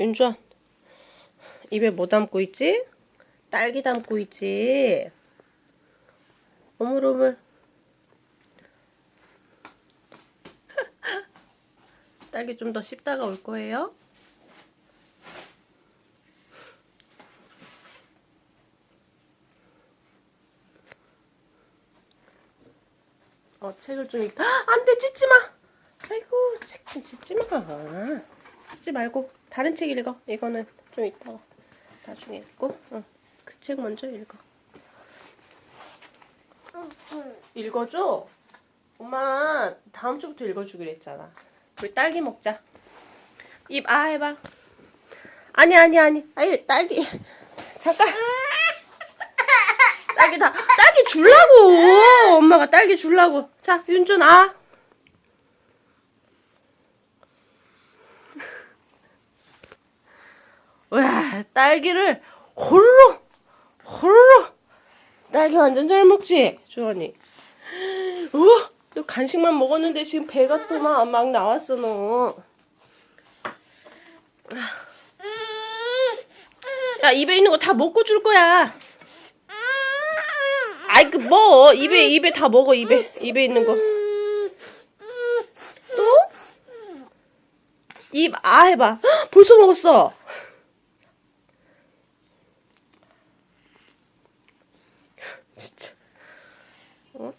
윤주환 입에 뭐 담고 있지? 딸기 담고 있지. 오물오물. 딸기 좀 더 씹다가 올 거예요? 어 책을 좀 읽다 안 돼 찢지 마! 아이고 책 좀 찢지 마 찢지 말고 다른 책 읽어. 이거는 좀 이따가 나중에 읽고. 응. 그 책 먼저 읽어. 읽어줘. 엄마 다음 주부터 읽어주기로 했잖아. 우리 딸기 먹자. 입 아 해봐. 아니 아니 아니. 아니 딸기. 잠깐. 딸기 다 딸기 줄라고. 엄마가 딸기 줄라고. 자 윤준 아 와 딸기를 호로록 호로록 딸기 완전 잘 먹지 주원이 우와 너 간식만 먹었는데 지금 배가 또 막 막 나왔어 너. 야 입에 있는 거 다 먹고 줄 거야. 아이 그 뭐 입에 입에 다 먹어 입에 입에 있는 거. 또? 입 아 해봐. 헉, 벌써 먹었어.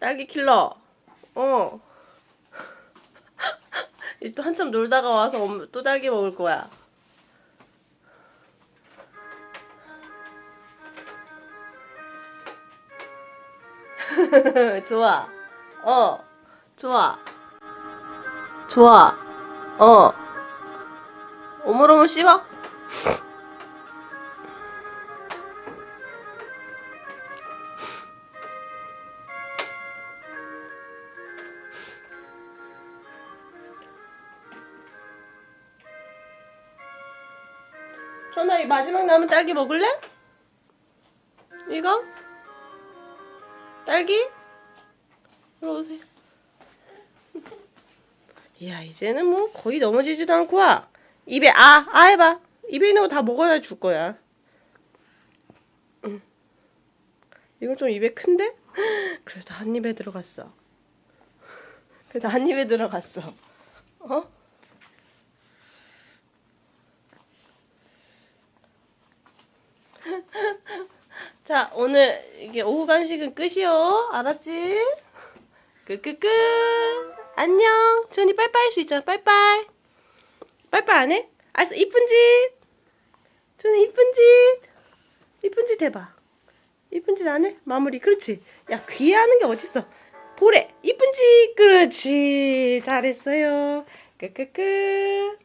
딸기 킬러. 어. 또 한참 놀다가 와서 엄- 또 딸기 먹을 거야. 좋아. 어. 좋아. 좋아. 어. 오물오물 씹어. 전화 이 마지막 남은 딸기 먹을래? 이거? 딸기? 이리 오세요. 이야 이제는 뭐 거의 넘어지지도 않고 와. 입에 아, 아 해봐. 입에 있는 거 다 먹어야 줄 거야. 응. 이건 좀 입에 큰데? 그래도 한 입에 들어갔어. 그래도 한 입에 들어갔어. 어? 자, 오늘 이게 오후 간식은 끝이요. 알았지? 끝끝끝. 안녕. 전이 빠이빠이 할 수 있잖아. 빠이빠이. 빠이빠이 안 해? 알았어. 이쁜 짓. 전이 이쁜 짓. 이쁜 짓 해봐. 이쁜 짓 안 해? 마무리. 그렇지. 야, 귀에 하는 게 어딨어. 보래. 이쁜 짓. 그렇지. 잘했어요. 끝끝끝.